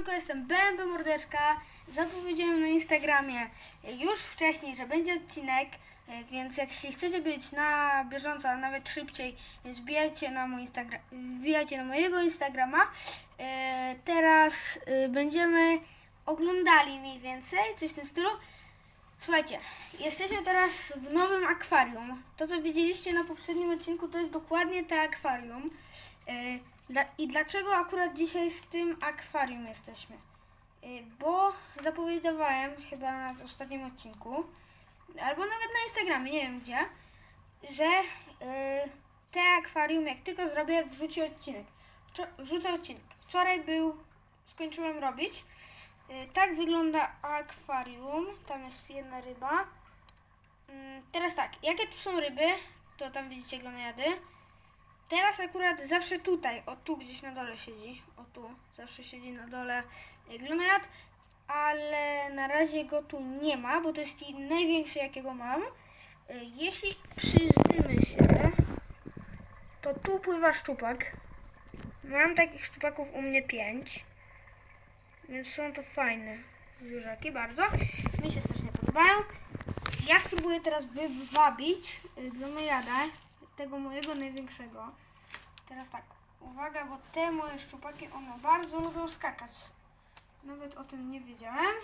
Tylko jestem BMB Mordeczka. Zapowiedziałem na Instagramie już wcześniej, że będzie odcinek, e, więc jak się chcecie być na bieżąco, a nawet szybciej, więc wbijajcie na mój Instagram, wbijajcie na mojego Instagrama. E, Teraz e, będziemy oglądali mniej więcej, coś w tym stylu. Słuchajcie, jesteśmy teraz w nowym akwarium. To, co widzieliście na poprzednim odcinku, to jest dokładnie te akwarium. Dla- I dlaczego akurat dzisiaj z tym akwarium jesteśmy? Yy, Bo zapowiadałem chyba na ostatnim odcinku, albo nawet na Instagramie, nie wiem gdzie, że yy, te akwarium, jak tylko zrobię, wrzuci odcinek. Wczo- wrzucę odcinek. Wczoraj był, skończyłem robić. Y, Tak wygląda akwarium. Tam jest jedna ryba. Mm, Teraz tak, jakie tu są ryby, to tam widzicie glonojady. Teraz akurat zawsze tutaj, o tu gdzieś na dole siedzi. O tu, zawsze siedzi na dole y, glonojad, ale na razie go tu nie ma, bo to jest największy jakiego mam. Y, Jeśli przyjrzymy się, to tu pływa szczupak. Mam takich szczupaków u mnie pięć. Więc są to fajne zwierzaki bardzo. Mi się strasznie podobają. Ja spróbuję teraz wywabić y, glomojada, tego mojego największego. Teraz tak, uwaga, bo te moje szczupaki, one bardzo lubią skakać. Nawet o tym nie wiedziałem.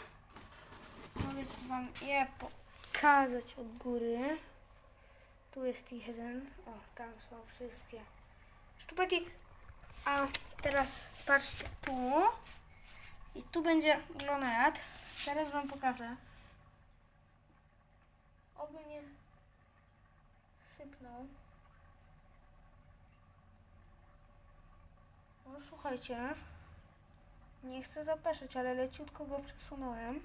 Mogę wam je pokazać od góry. Tu jest jeden. O, tam są wszystkie szczupaki. A teraz patrzcie tu. I tu będzie glonejad. Teraz wam pokażę. Oby nie sypnął. No słuchajcie. Nie chcę zapeszyć, ale leciutko go przesunąłem.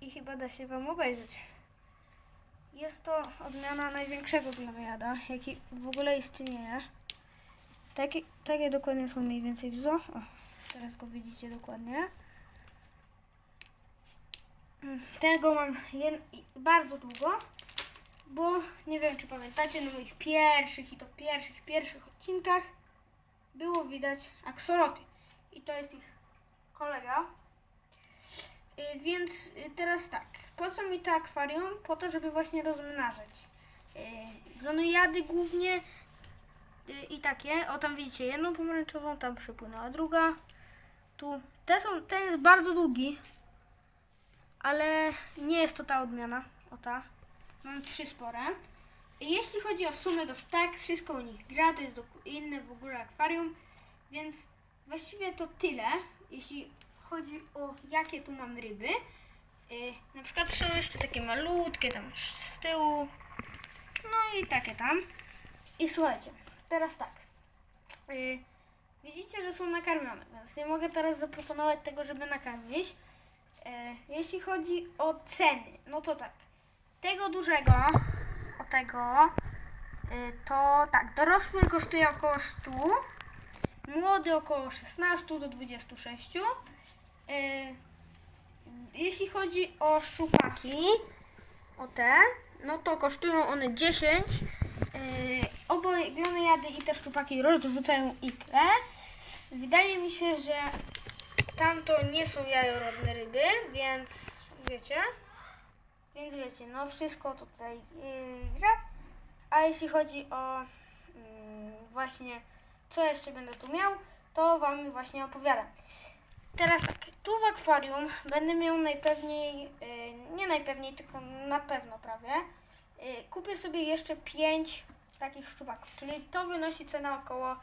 I chyba da się wam obejrzeć. Jest to odmiana największego glonejada, jaki w ogóle istnieje. Takie, takie dokładnie są mniej więcej wzo. O, teraz go widzicie dokładnie. Mm, Tego mam bardzo długo, bo nie wiem czy pamiętacie, na moich pierwszych i to pierwszych, pierwszych odcinkach było widać aksoloty. I to jest ich kolega. Y, Więc y, teraz tak, po co mi to akwarium? Po to, żeby właśnie rozmnażać. Y, Glonojady głównie i takie. O, tam widzicie jedną pomarańczową, tam przypłynęła druga. Tu, te są, ten jest bardzo długi, ale nie jest to ta odmiana. O ta. Mam trzy spore. Jeśli chodzi o sumę, to tak, wszystko u nich gra, to jest inne w ogóle akwarium, więc właściwie to tyle, jeśli chodzi o jakie tu mam ryby. Y, na przykład są jeszcze takie malutkie tam z tyłu, no i takie tam. I słuchajcie, teraz tak. Y, widzicie, że są nakarmione, więc nie mogę teraz zaproponować tego, żeby nakarmić. Y, jeśli chodzi o ceny, no to tak. Tego dużego, tego, y, to tak, dorosły kosztuje około 100, młody około 16 do 26. Y, jeśli chodzi o szczupaki, o te, no to kosztują one 10. Yy, oboje glonojady i te szczupaki rozrzucają ikrę. Wydaje mi się, że tamto nie są jajorodne ryby, więc wiecie. Wiecie, no wszystko tutaj yy, gra. A jeśli chodzi o yy, właśnie co jeszcze będę tu miał, to wam właśnie opowiadam. Teraz tak, tu w akwarium będę miał najpewniej, yy, nie najpewniej, tylko na pewno prawie, yy, kupię sobie jeszcze 5 takich szczupaków, czyli to wynosi cena około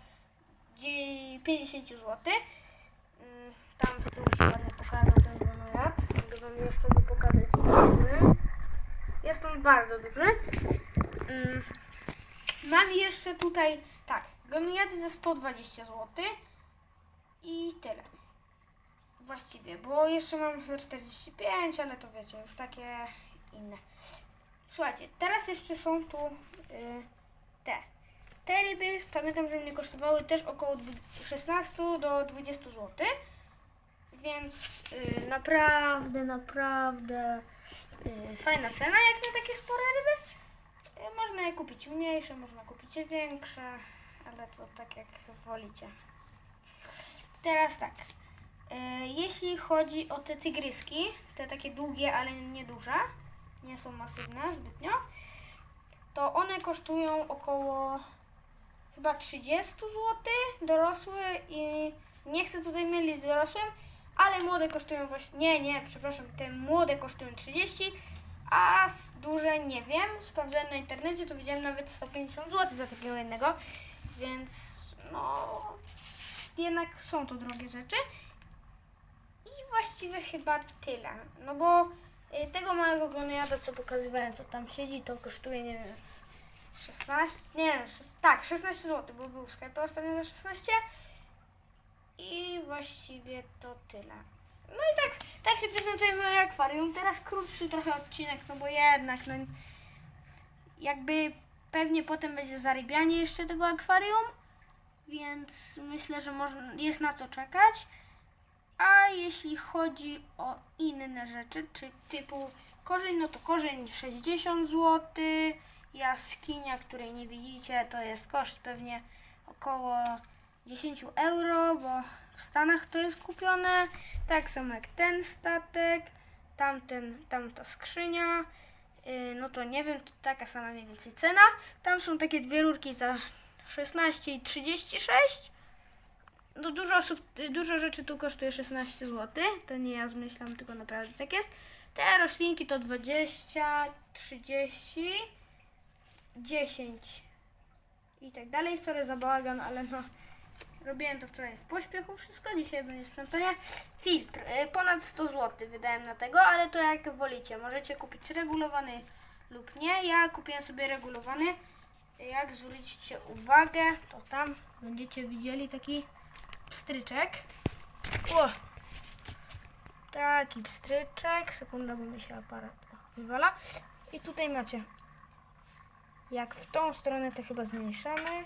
dzie- 50 zł. Yy, tam z tyłu pokazał ten glonojad, mogę wam jeszcze go pokazać. Jest on bardzo duży. Yy, mam jeszcze tutaj, tak, glonojady za 120 zł i tyle. Właściwie, bo jeszcze mam chyba 45, ale to wiecie, już takie inne. Słuchajcie, teraz jeszcze są tu y, te. Te ryby, pamiętam, że mnie kosztowały też około dwu- 16 do 20 zł. Więc y, naprawdę, naprawdę y, fajna cena jak na takie spore ryby. Y, można je kupić mniejsze, można kupić je większe, ale to tak jak wolicie. Teraz tak. E, Jeśli chodzi o te tygryski, te takie długie, ale nie duże, nie są masywne zbytnio, to one kosztują około chyba 30 zł dorosły i nie chcę tutaj mylić z dorosłym, ale młode kosztują właśnie, nie, nie, przepraszam, te młode kosztują 30, a duże nie wiem, sprawdzałem na internecie, to widziałem nawet 150 zł za takiego jednego, więc no jednak są to drogie rzeczy. I właściwie chyba tyle. No bo y, tego małego gloniada, co pokazywałem, co tam siedzi, to kosztuje, nie wiem, z 16, nie, szes- tak, 16 zł, bo był w sklepie ostatnio za 16. I właściwie to tyle. No i tak, tak się prezentuje moje akwarium. Teraz krótszy trochę odcinek, no bo jednak, no jakby pewnie potem będzie zarybianie jeszcze tego akwarium, więc myślę, że można, jest na co czekać. A jeśli chodzi o inne rzeczy, czy typu korzeń, no to korzeń 60 zł, jaskinia, której nie widzicie, to jest koszt pewnie około 10 euro, bo w Stanach to jest kupione. Tak samo jak ten statek, tamten, tamta skrzynia. Yy, no to nie wiem, to taka sama mniej więcej cena. Tam są takie dwie rurki za 16 i 36. No dużo osób, y, dużo rzeczy tu kosztuje 16 zł. To nie ja zmyślam, tylko naprawdę tak jest. Te roślinki to 20, 30, 10 i tak dalej. Sorry za bałagan, ale no robiłem to wczoraj w pośpiechu wszystko. Dzisiaj będzie sprzątanie. Filtr. y, Ponad 100 zł wydałem na tego, ale to jak wolicie. Możecie kupić regulowany lub nie. Ja kupiłem sobie regulowany. Jak zwrócicie uwagę, to tam będziecie widzieli taki pstryczek. O! Taki pstryczek. Sekunda, bo mi się aparat wywala. I tutaj macie. Jak w tą stronę, to chyba zmniejszamy.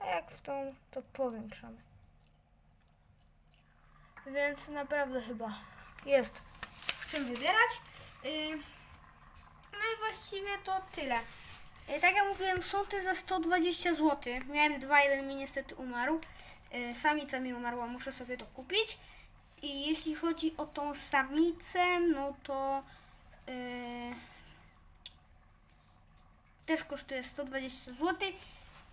A jak w tą, to powiększamy. Więc naprawdę chyba jest w czym wybierać. Yy, no i właściwie to tyle. Yy, Tak jak mówiłem, są te za 120 zł. Miałem dwa, jeden mi niestety umarł. Yy, Samica mi umarła, muszę sobie to kupić. I jeśli chodzi o tą samicę, no to yy, też kosztuje 120 zł.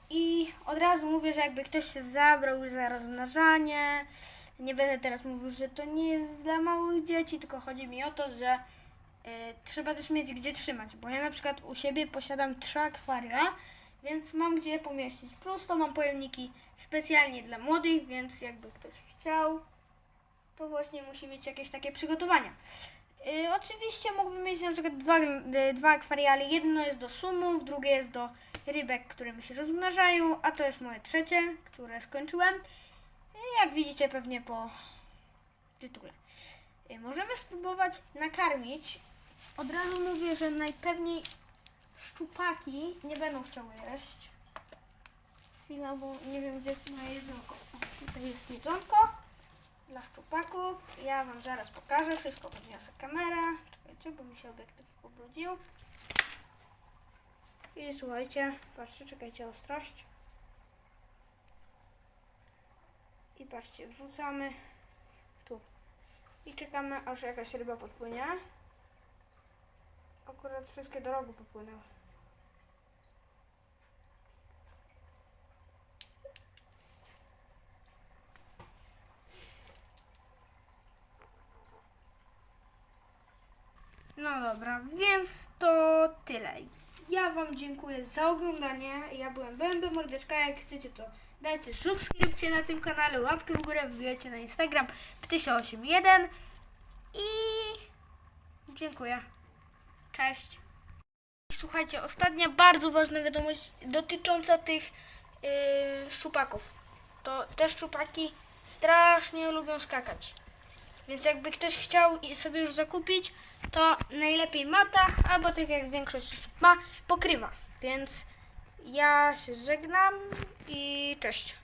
I od razu mówię, że jakby ktoś się zabrał za rozmnażanie, nie będę teraz mówił, że to nie jest dla małych dzieci, tylko chodzi mi o to, że y, trzeba też mieć gdzie trzymać, bo ja na przykład u siebie posiadam trzy akwaria, więc mam gdzie je pomieścić. Plus to mam pojemniki specjalnie dla młodych, więc jakby ktoś chciał, to właśnie musi mieć jakieś takie przygotowania. Y, oczywiście mógłbym mieć na przykład dwa, y, dwa akwaria, ale jedno jest do sumów, drugie jest do rybek, które mi się rozmnażają, a to jest moje trzecie, które skończyłem. Y, Jak widzicie pewnie po tytule. Możemy spróbować nakarmić. Od razu mówię, że najpewniej szczupaki nie będą chciały jeść. Chwila, bo nie wiem gdzie jest moje jedzonko. O, tutaj jest jedzonko dla szczupaków. Ja Wam zaraz pokażę. Wszystko podniosę kamerę. Czekajcie, bo mi się obiektyw pobrudził. I słuchajcie, patrzcie, czekajcie, ostrość. I patrzcie, wrzucamy tu. I czekamy, aż jakaś ryba podpłynie. Akurat wszystkie do rogu popłynęły. No dobra, więc to tyle. Ja Wam dziękuję za oglądanie. Ja byłem Bęby Mordeczka. Jak chcecie, to dajcie subskrypcję na tym kanale, łapkę w górę, wbijajcie na Instagram ptysia81 i dziękuję. Cześć. Słuchajcie, ostatnia bardzo ważna wiadomość dotycząca tych yy, szczupaków. To te szczupaki strasznie lubią skakać. Więc jakby ktoś chciał sobie już zakupić, to najlepiej mata, albo tak jak większość osób ma, pokrywa. Więc ja się żegnam i cześć.